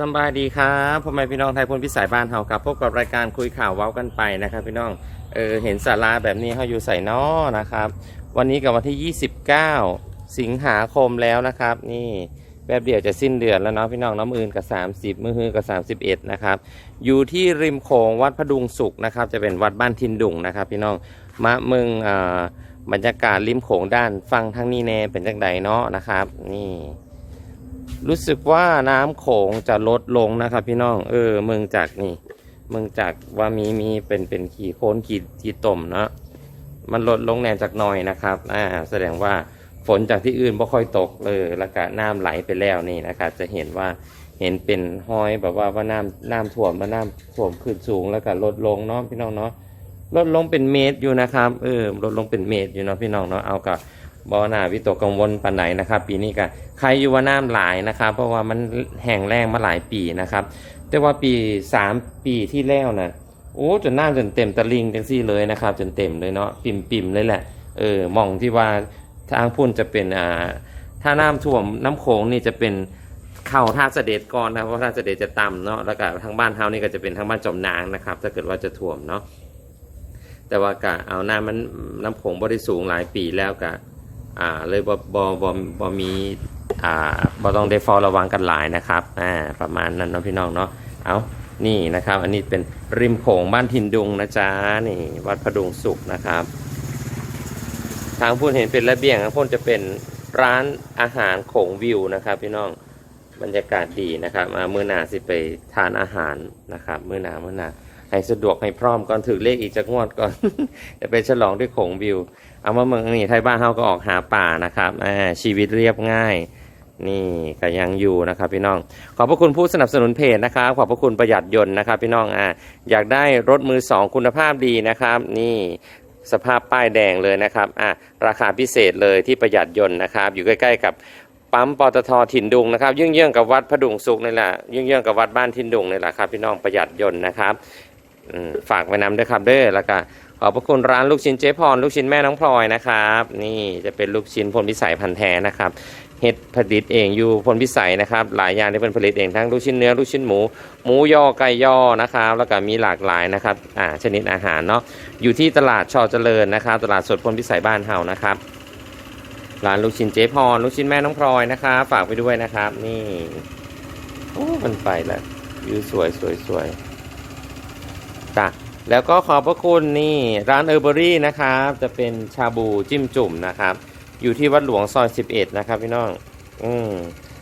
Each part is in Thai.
สบายดีครับพ่อแม่พี่น้องไทยพลพิสัยบ้านเฮาครับพบกับรายการคุยข่าวเว้ากันไปนะครับ พี่น้องเออเห็นสาราแบบนี้เขาอยู่ใส่นอนะครับ วันนี้กับวันที่ 29 สิงหาคมแล้วนะครับ นี่แบบเดียวจะสิ้นเดือนแล้วเนาะพี่น้องน้ำอื่นกับ30 มือฮือกับ31นะครับอยู่ที่ริมโขงวัดพดุงสุขนะครับ จะเป็นวัดบ้านทินดุงนะครับ พี่น้องมะเมืองอ่าบรรยากาศริมโขงด้านฟังทางนี้แน่เป็นจังใดเนาะนะครับ นี่ รู้สึกว่าน้ำโขงจะลดลงนะครับ พี่น้อง เออ เมืองจากนี่ เมืองจากว่ามีมีเป็นเป็นขี่โค้นขี่ขี่ต่มเนาะมันลดลงแนนจากหน่อยนะครับ อ่า แสดงว่าฝนจากที่อื่นไม่ค่อยตกเลยแล้วก็น้ำไหลไปแล้วนี่นะครับ จะเห็นว่าเห็นเป็นห้อยแบบว่าว่าน้ำน้ำท่วมมาน้ำท่วมขึ้นสูงแล้วก็ลดลงเนาะพี่น้องเนาะลดลงเป็นเมตรอยู่นะครับ เออลดลงเป็นเมตรอยู่เนาะพี่น้องเนาะเอากับ บอหนาวิตกกังวลปันไหนนะครับ ปีนี้ก็ใครอยู่ว่าน้ำหลายนะครับ เพราะว่ามันแห้งแล้งมาหลายปีนะครับ แต่ว่าปีสามปีที่แล้วนะโอ้จนน้ำจนเต็มตะลิงจังซี่เลยนะครับ จนเต็มเลยเนาะปิ่มปิ่มเลยแหละเออมองที่ว่าทางพุ่นจะเป็นอ่าถ้าน้ำท่วมน้ำโขงนี่จะเป็นเข้าท่าเสด็จก่อนนะเพราะท่าเสด็จจะต่ำเนาะแล้วก็ทางบ้านเฮานี่ก็จะเป็นทางบ้านจมนางนะครับ ถ้าเกิดว่าจะท่วมเนาะแต่ว่ากะเอาน้ำมันน้ำโขงบริสูงหลายปีแล้วกะ อ่าเลยบ่บ่บ่บ่มีอ่าบ่ต้องได้เฝ้าระวังกันหลายนะครับอ่าประมาณนั้นเนาะพี่น้องเนาะเอานี่นะครับ อันนี้เป็นริมโขงบ้านทินดุงนะจ๊ะนี่วัดพดุงสุขนะครับ ทางพูนเห็นเป็นระเบียงทางพูนจะเป็นร้านอาหารโขงวิวนะครับพี่น้องบรรยากาศดีนะครับมาเมื่อหนาสิไปทานอาหารนะครับเมื่อหนาเมื่อหนาให้สะดวกให้พร้อมก่อนถือเลขอีกจักงวดก่อนจะไปฉลองด้วยโขงวิว เอามาเมืองนี่ไทยบ้านเฮาก็ออกหาป่านะครับชีวิตเรียบง่าย นี่ก็ยังอยู่นะครับพี่น้อง ขอบพระคุณผู้สนับสนุนเพจนะครับ ขอบพระคุณประหยัดยนต์นะครับพี่น้องอ่าอยากได้รถมือสองคุณภาพดีนะครับ นี่สภาพป้ายแดงเลยนะครับอ่าราคาพิเศษเลยที่ประหยัดยนต์นะครับ อยู่ใกล้ ๆ กับปั๊มปตทถิ่นดุงนะครับเยื่องๆกับวัดพระดุงสุขนี่แหละเยื่องๆกับวัดบ้านถิ่นดุงนี่แหละครับพี่น้องประหยัดยนต์นะครับฝากไว้นำด้วยครับเด้อแล้วก็ ขอบพระคุณร้านลูกชิ้นเจ๊พรลูกชิ้นแม่น้องพลอยนะครับ นี่จะเป็นลูกชิ้นพลพิสัยพันธุ์แท้นะครับเฮ็ดผลิตเองอยู่พลพิสัยนะครับ หลายอย่างที่เป็นผลิตเองทั้งลูกชิ้นเนื้อลูกชิ้นหมูหมูย่อไก่ย่อนะครับ แล้วก็มีหลากหลายนะครับอ่าชนิดอาหารเนาะอยู่ที่ตลาดชอเจริญนะครับ ตลาดสดพลพิสัยบ้านเฮานะครับร้านลูกชิ้นเจ๊พรลูกชิ้นแม่น้องพลอยนะครับฝากไปด้วยนะครับ นี่โอ้มันไปแล้ววิวสวยสวยสวยจ้ะ แล้วก็ขอบพระคุณนี่ร้านเออร์เบอรี่นะครับจะเป็นชาบูจิ้มจุ่มนะครับ อยู่ที่วัดหลวงซอย 11 นะครับพี่น้อง อืม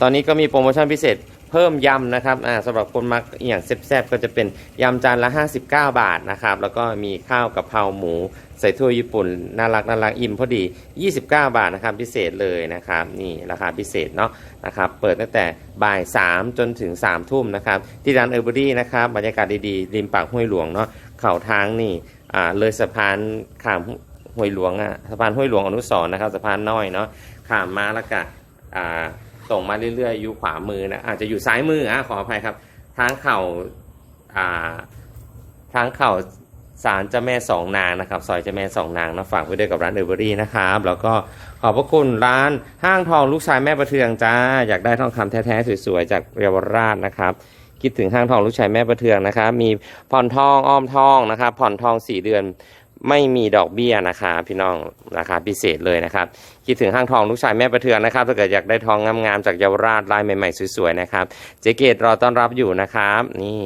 ตอนนี้ก็มีโปรโมชั่นพิเศษ พิ่มยำนะครับอ่าสำหรับคนมักอย่างแซ่บๆก็จะเป็นยำจานละ 59 บาทนะครับแล้วก็มีข้าวกะเพราหมูใส่ถ้วยญี่ปุ่นน่ารักน่ารักอิ่มพอดี 29 บาทนะครับพิเศษเลยนะครับนี่ราคาพิเศษเนาะนะครับเปิดตั้งแต่บ่าย 3 จนถึง 3 ทุ่มนะครับที่ร้านเออร์เบอรี่นะครับบรรยากาศดีๆริมปากห้วยหลวงเนาะเข่าทางนี่อ่าเลยสะพานข้ามห้วยหลวงอะสะพานห้วยหลวงอนุสร์นะครับสะพานน้อยเนาะข้ามมาแล้วก็อ่า ส่งมาเรื่อยๆ อยู่ขวามือนะอาจจะอยู่ซ้ายมืออะขออภัยครับ ทางเข่าอ่าทางเข่าศาลเจ้าแม่สองนางนะครับซอยเจ้าแม่สองนางนะฝากไว้ด้วยกับร้านเอเวอรี่นะครับ แล้วก็ขอบพระคุณร้านห้างทองลูกชายแม่ประเทืองจ้า อยากได้ทองคำแท้ๆสวยๆจากเยาวราชนะครับ คิดถึงห้างทองลูกชายแม่ประเทืองนะครับ มีผ่อนทองอ้อมทองนะครับผ่อนทองสี่เดือน ไม่มีดอกเบี้ยนะคะพี่น้องราคาพิเศษเลยนะครับคิดถึงห้างทองลูกชายแม่ประเทืองนะครับถ้าเกิดอยากได้ทองงามๆจากเยาวราชลายใหม่ๆสวยๆนะครับเจ๊เกตรอต้อนรับอยู่นะครับนี่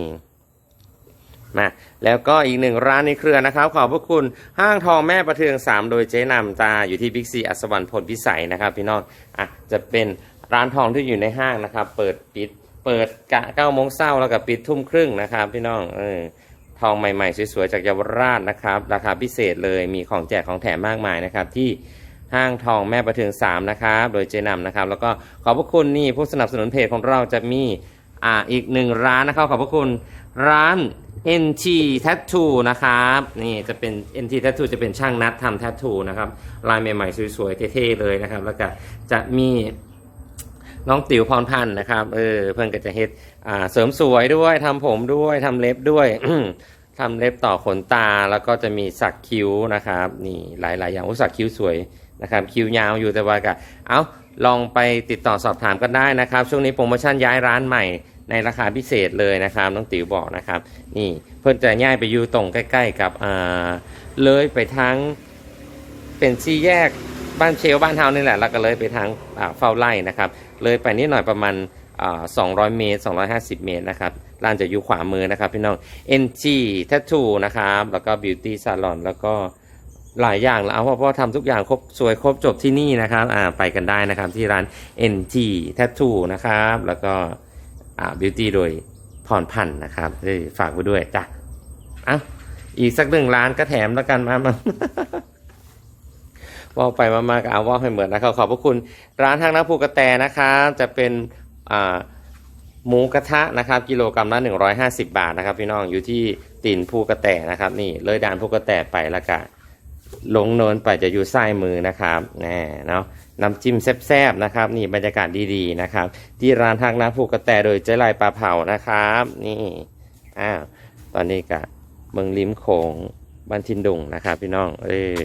มาแล้วก็อีกหนึ่งร้านในเครือนะครับ ขอบพระคุณห้างทองแม่ประเทือง 3 โดยเจ๊นำตาอยู่ที่บิ๊กซีอัศวรรณผลพิสัยนะครับพี่น้องอะจะเป็นร้านทองที่อยู่ในห้างนะครับ เปิดปิดเปิดกะเก้าโมงเช้าแล้วก็ปิดทุ่มครึ่งนะครับพี่น้องเออ ทองใหม่ๆ สวยๆ จากเยาวราชนะครับ ราคาพิเศษเลยมีของแจกของแถมมากมายนะครับ ที่ห้างทองแม่ประเทือง3นะครับโดยเจนำนะครับ แล้วก็ขอบพระคุณนี่ผู้สนับสนุนเพจของเราจะมีอ่าอีกหนึ่งร้านนะครับขอบพระคุณร้าน NT Tattoo นะครับนี่จะเป็น NT Tattoo จะเป็นช่างนัดทำ Tattoo นะครับลายใหม่ๆ สวยๆ เท่ๆ เลยนะครับ แล้วก็จะมีน้องติ๋วพรพันธ์นะครับเออเพื่อนก็จะเฮ็ด เสริมสวยด้วยทำผมด้วยทำเล็บด้วยทำเล็บต่อขนตาแล้วก็จะมีสักคิ้วนะครับ นี่หลาย ๆ อย่างสักคิ้วสวยนะครับคิ้วยาวอยู่แต่ว่าก็เอาลองไปติดต่อสอบถามกันได้นะครับ ช่วงนี้โปรโมชั่นย้ายร้านใหม่ในราคาพิเศษเลยนะครับน้องติ๋วบอกนะครับ นี่เพิ่นจะย้ายไปอยู่ตรงใกล้ ๆ กับอ่าเลยไปทางเป็นซี่แยกบ้านเชลบ้านเฮานี่แหละแล้วก็เลยไปทางเฝ้าไร่นะครับ เลยไปนิดหน่อยประมาณ 200 เมตร 250 เมตรนะครับร้านจะอยู่ขวามือนะครับพี่น้อง NG Tattoo นะครับ แล้วก็ Beauty Salon แล้วก็หลายอย่างแล้วเพราะเพราทำทุกอย่างครบสวยครบจบที่นี่นะครับอ่าไปกันได้นะครับที่ร้าน NG Tattoo นะครับ แล้วก็อ่า Beauty โดยพรพันธ์นะครับเอ้ฝากไว้ด้วยจ้ะอะอีกสักหนึ่งร้านก็แถมแล้วกันมามาว่าไปมามาก็เอาว่าให้เหมือนนะครับขอบพระคุณร้านทางน้ำภูกระแตนะครับจะเป็น หมูกระทะนะครับกิโลกรัมละ150 บาทนะครับพี่น้องอยู่ที่ตีนภูกระแตนะครับนี่เลยด่านภูกระแตไปแล้วก็ลงเนินไปจะอยู่ซ้ายมือนะครับแน่เนาะน้ำจิ้มแซ่บๆนะครับ นี่บรรยากาศดีๆนะครับ ที่ร้านทางน้ำภูกระแตโดยเจ๊ลายปลาเผานะครับ นี่อ้าวตอนนี้ก็เมืองลิ้มโขงบ้านทินดุงนะครับ พี่น้องเออ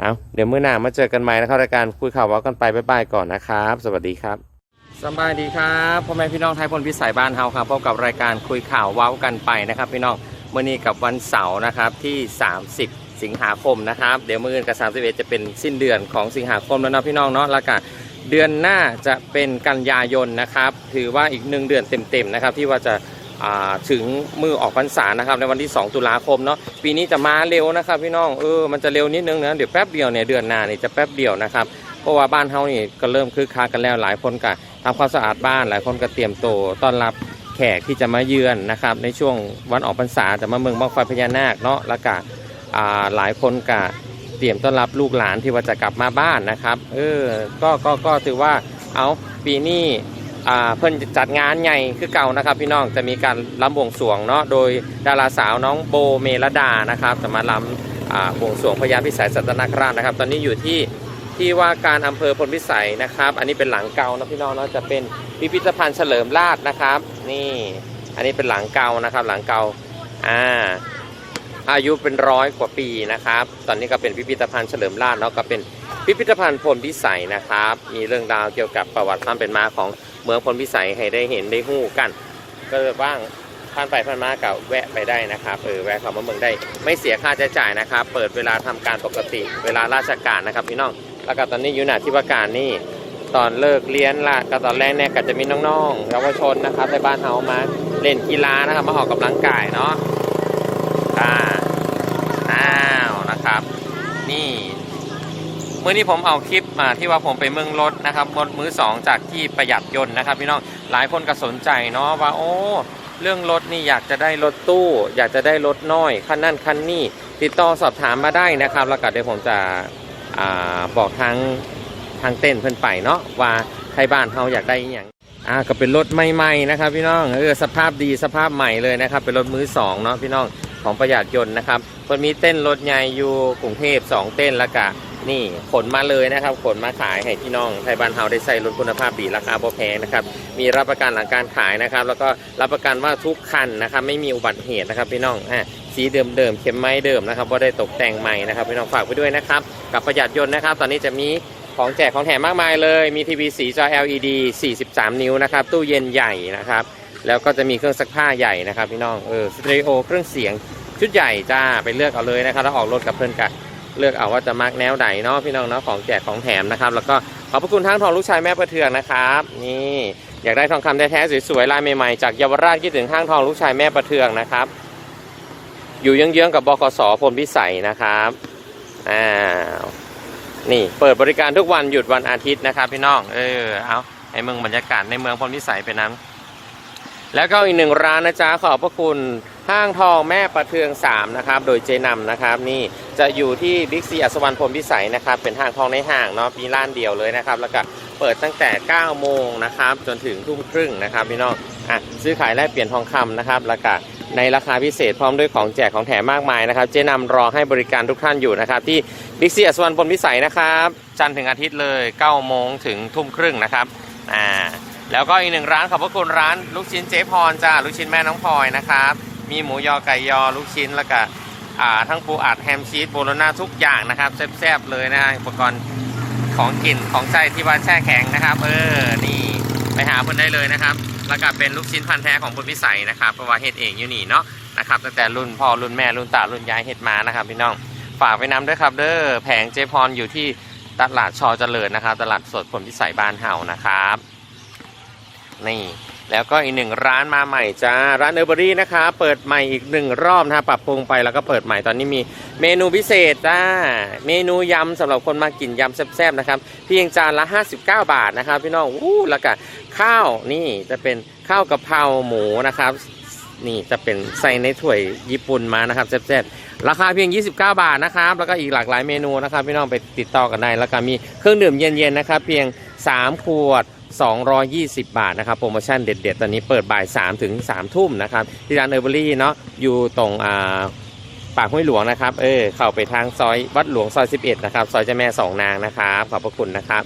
เอาเดี๋ยวเมื้อหน้ามาเจอกันใหม่นะครับรายการคุยข่าวว่ากันไปบ๊ายบายก่อนนะครับ สวัสดีครับ สบายดีครับพ่อแม่พี่น้องไทยพลพิสัยบ้านเฮาครับพบกับรายการคุยข่าวว้าวกันไปนะครับ พี่น้องเมื่อนี้กับวันเสาร์นะครับที่ 30 สิงหาคมนะครับ เดี๋ยวมื้อนกับ 31 จะเป็นสิ้นเดือนของสิงหาคมแล้วนะพี่น้องเนาะแล้วก็เดือนหน้าจะเป็นกันยายนนะครับ ถือว่าอีกหนึ่งเดือนเต็มๆนะครับที่ว่าจะาถึงมือออกพรรษานะครับในวันที่ 2 ตุลาคมเนาะปีนี้จะมาเร็วนะครับ พี่น้องเออมันจะเร็วนิดนึงนะเดี๋ยวแป๊บเดียวเนี่ยเดือนหน้านี่จะแป๊บเดียวนะครับเพราะว่าบ้านเฮานี่ก็เริ่มคึกคักกันแล้วหลายคนก็ ทำความสะอาดบ้านหลายคนก็เตรียมโตต้อนรับแขกที่จะมาเยือนนะครับ ในช่วงวันออกพรรษาจะมาเมืองบังไฟพญานาคเนาะแล้วก็หลายคนก็เตรียมต้อนรับลูกหลานที่ว่าจะกลับมาบ้านนะครับเออก็ก็ก็ถือว่าเอาปีนี้เพิ่นจัดงานใหญ่คือเก่านะครับพี่น้องจะมีการรำบวงสรวงเนาะโดยดาราสาวน้องโบเมลดานะครับจะมารำอ่าบวงสรวงพญาพิสัยสัตนคราชนะครับ ตอนนี้อยู่ที่ ที่ว่าการอำเภอพลพิสัยนะครับ อันนี้เป็นหลังเก่านะพี่น้องเนาะจะเป็นพิพิธภัณฑ์เฉลิมราชนะครับ นี่ อันนี้เป็นหลังเก่านะครับ หลังเก่าอ่าอายุเป็นร้อยกว่าปีนะครับ ตอนนี้ก็เป็นพิพิธภัณฑ์เฉลิมราชเนาะก็เป็นพิพิธภัณฑ์พลพิสัยนะครับ มีเรื่องราวเกี่ยวกับประวัติความเป็นมาของเมืองพลพิสัยให้ได้เห็นได้หู้กัน ก็บ้างผ่านไปผ่านมากับแวะไปได้นะครับเออแวะเข้ามาเมืองได้ ไม่เสียค่าใช้จ่ายนะครับ เปิดเวลาทำการปกติ เวลาราชการนะครับพี่น้อง แล้วก็ตอนนี้อยู่หน้าที่ว่าการนี่ตอนเลิกเรียนละก็ตอนแรกเนี่ยก็จะมีน้องๆเยาวชนนะครับในบ้านเฮามาเล่นกีฬานะครับมาออกกำลังกายเนาะอ่าอ้าวนะครับ นี่เมื่อนี้ผมเอาคลิปมาที่ว่าผมไปเมืองรถนะครับรถมือสองจากที่ประหยัดยนต์นะครับพี่น้องหลายคนก็สนใจเนาะว่าโอ้เรื่องรถนี่อยากจะได้รถตู้ อยากจะได้รถน้อยคันนั่นคันนี่ติดต่อสอบถามมาได้นะครับ แล้วก็เดี๋ยวผมจะ บอกทางทางเต้นเพิ่นไปเนาะว่าใครบ้านเขาอยากได้อย่างอ่าก็เป็นรถใหม่ๆนะครับ พี่น้องเออสภาพดีสภาพใหม่เลยนะครับ เป็นรถมือสองเนาะพี่น้องของประหยัดยนต์นะครับเพิ่นมีเต้นรถใหญ่อยู่กรุงเทพสองเต้นล้วก็นี่ขนมาเลยนะครับขนมาขายให้พี่น้องไทยบ้านเฮาได้ใส่รถคุณภาพดีราคาพอแพงนะครับมีรับประกันหลังการขายนะครับ แล้วก็รับประกันว่าทุกคันนะครับไม่มีอุบัติเหตุนะครับพี่น้องอะ สีเดิมเดิมๆเข็มไม้เดิมนะครับว่าได้ตกแต่งใหม่นะครับพี่น้องฝากไว้ด้วยนะครับ กับประหยัดยนต์นะครับ ตอนนี้จะมีของแจกของแถมมากมายเลย มีทีวีสีจอ LED 43 นิ้วนะครับตู้เย็นใหญ่นะครับ แล้วก็จะมีเครื่องซักผ้าใหญ่นะครับพี่น้องเออสเตอริโอเครื่องเสียงชุดใหญ่จ้าไปเลือกเอาเลยนะครับแล้วออกรถกับเพื่อนกันเลือกเอาว่าจะมักแนวไหนเนาะพี่น้องเนาะของแจกของแถมนะครับ แล้วก็ขอบพระคุณทั้งทองลูกชายแม่ประเทืองนะครับ นี่อยากได้ทองคำแท้ๆสวยๆลายใหม่ๆจากเยาวราชคิดถึงห้างทองลูกชายแม่ประเทืองนะครับ อยู่เยื้องๆกับบกสพลพิสัยนะครับอ้านี่เปิดบริการทุกวันหยุดวันอาทิตย์นะครับพี่น้องเออเอาให้เมืองบรรยากาศในเมืองพลพิสัยไปนั้นแล้วก็อีกหนึ่งร้านนะจ๊ะขอบพระคุณห้างทองแม่ประเทือง3นะครับโดยเจนำนะครับนี่จะอยู่ที่บิ๊กซีอัศวรรณพรมพิสัยนะครับเป็นห้างทองในห้างเนาะมีร้านเดียวเลยนะครับแล้วก็เปิดตั้งแต่ 9 โมงนะครับจนถึงทุ่มครึ่งนะครับพี่น้องอะซื้อขายแลกเปลี่ยนทองคำนะครับแล้วก็ ในราคาพิเศษพร้อมด้วยของแจกของแถมมากมายนะครับ เจ๊นำรอให้บริการทุกท่านอยู่นะครับ ที่บิ๊กซีอัศวรรณพรหมพิสัยนะครับ จันทร์ถึงอาทิตย์เลย9โมงถึงทุ่มครึ่งนะครับอ่าแล้วก็อีกหนึ่งร้านขอบพระคุณร้านลูกชิ้นเจ๊พรจ้าลูกชิ้นแม่น้องพลอยนะครับ มีหมูยอไก่ยอลูกชิ้นแล้วก็อ่าทั้งปูอัดแฮมชีสโบโลนาทุกอย่างนะครับแซ่บๆเลยนะฮะอุปกรณ์ของกินของใช้ที่ว่าแช่แข็งนะครับ เออนี่ไปหาเพื่อนได้เลยนะครับ แล้วก็เป็นลูกชิ้นพันธุ์แท้ของคุณพิสัยนะครับเพราะว่าเฮ็ดเองอยู่นี่เนาะนะครับตั้งแต่รุ่นพ่อรุ่นแม่รุ่นตารุ่นยายเฮ็ดมานะครับพี่น้องฝากไปนำด้วยครับเด้อแผงเจพรอยู่ที่ตลาดชอเจริญนะครับ ตลาดสดผลพิสัยบ้านเฮานะครับ นี่ แล้วก็อีกหนึ่งร้านมาใหม่จ้า ร้านเออร์เบอรี่นะคะ เปิดใหม่อีกหนึ่งรอบนะปรับปรุงไปแล้วก็เปิดใหม่ตอนนี้มีเมนูพิเศษจ้า เมนูยำสำหรับคนมากินยำแซ่บๆนะครับเพียงจานละ 59 บาทนะครับพี่น้องอู้แล้วก็ข้าวนี่จะเป็นข้าวกะเพราหมูนะครับนี่จะเป็นใส่ในถ้วยญี่ปุ่นมานะครับแซ่บๆราคาเพียง 29 บาทนะครับ แล้วก็อีกหลากหลายเมนูนะครับพี่น้องไปติดต่อกันได้แล้วก็มีเครื่องดื่มเย็นๆนะครับ เพียง 3 ขวด 220 บาทนะครับโปรโมชั่นเด็ดๆ ตอนนี้เปิดบ่าย3ถึง3ทุ่มนะครับที่ร้านเออร์เบอรี่เนาะอยู่ตรงอ่าปากห้วยหลวงนะครับ เออ เข้าไปทางซอยวัดหลวงซอย 11 นะครับ ซอยเจ้าแม่สองนางนะครับ ขอบพระคุณนะครับ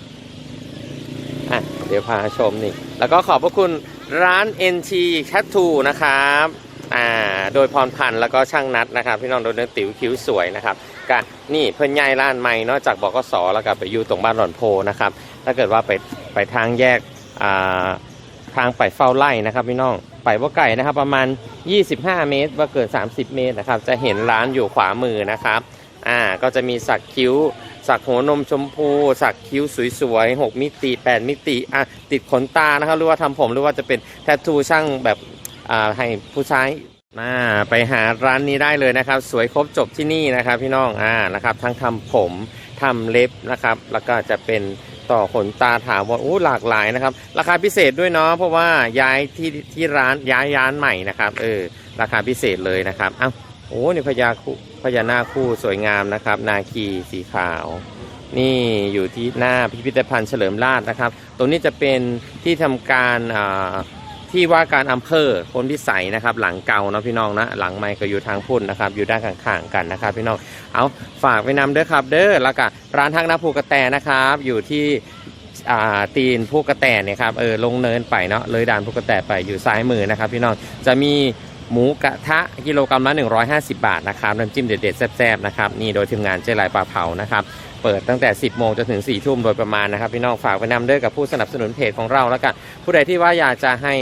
อะ เดี๋ยวพาชมนี่ แล้วก็ขอบพระคุณร้าน NT Tattoo นะครับ อ่า โดยพรพันธ์แล้วก็ช่างนัดนะครับ พี่น้องโดยเนื้อติ๋วคิ้วสวยนะครับกะนี่เพิ่นย้ายร้านใหม่เนอกจากบกสแล้วก็ไปอยู่ตรงบ้านหล่อนโพนะครับ ถ้าเกิดว่าไป ไปทางแยกทางไปเฝ้าไร่นะครับพี่น้องไปว่าไก่นะครับ ประมาณ 25 เมตรว่าเกิน 30 เมตรนะครับ จะเห็นร้านอยู่ขวามือนะครับอ่าก็จะมีสักคิ้ว สักหัวนมชมพู สักคิ้วสวยๆ 6 มิติ 8 มิติอะติดขนตานะครับหรือว่าทำผมหรือว่าจะเป็นแทททูช่างแบบอ่าให้ผู้ชายมาไปหาร้านนี้ได้เลยนะครับ สวยครบจบที่นี่นะครับพี่น้องอ่านะครับ ทั้งทำผมทำเล็บนะครับ แล้วก็จะเป็น ต่อขนตาถาวรอู้หลากหลายนะครับ ราคาพิเศษด้วยเนาะเพราะว่าย้ายที่ที่ร้านย้ายร้านใหม่นะครับ เออ ราคาพิเศษเลยนะครับเอ้าโอ้นี่พญาคู่พญานาคคู่สวยงามนะครับ นาคีสีขาว นี่อยู่ที่หน้าพิพิธภัณฑ์เฉลิมราชนะครับ ตรงนี้จะเป็นที่ทำการอ่า ที่ว่าการอำเภอพลพิสัยนะครับ หลังเก่าเนาะพี่น้องนะหลังใหม่ก็อยู่ทางพุ่นนะครับ อยู่ด้านข้างๆกันนะครับ พี่น้องเอาฝากไปนำเด้อครับ เด้อแล้วก็ร้านทักน้าภูกระแตนะครับ อยู่ที่ตีนภูกระแตเนี่ยครับเออลงเนินไปเนาะเลยด่านภูกระแตไปอยู่ซ้ายมือนะครับ พี่น้องจะมีหมูกระทะกิโลกรัมละ150 บาทนะครับน้ำจิ้มเด็ดๆแซ่บๆนะครับนี่โดยทีมงานเจ๊ลายปลาเผานะครับ เปิดตั้งแต่ 10 โมงจนถึง 4 ทุ่มโดยประมาณนะครับพี่น้องฝากไปนำเด้อกับผู้สนับสนุนเพจของเราแล้วกันผู้ใดที่ว่าอยากจะให้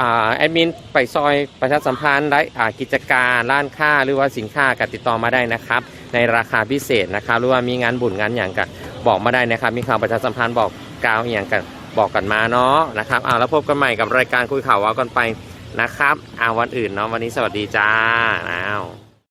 อ่าแอดมินไปซอยประชาสัมพันธ์ได้กิจการร้านค้าหรือว่าสินค้าก็ติดต่อมาได้นะครับ ในราคาพิเศษนะครับหรือว่ามีงานบุญงานอย่างกันบอกมาได้นะครับ มีข่าวประชาสัมพันธ์บอกกล่าวอย่างกันบอกกันมาเนาะนะครับอ่าแล้วพบกันใหม่กับรายการคุยข่าวว้ากันไปนะครับอาวันอื่นเนาะวันนี้สวัสดีจ้าอ้าว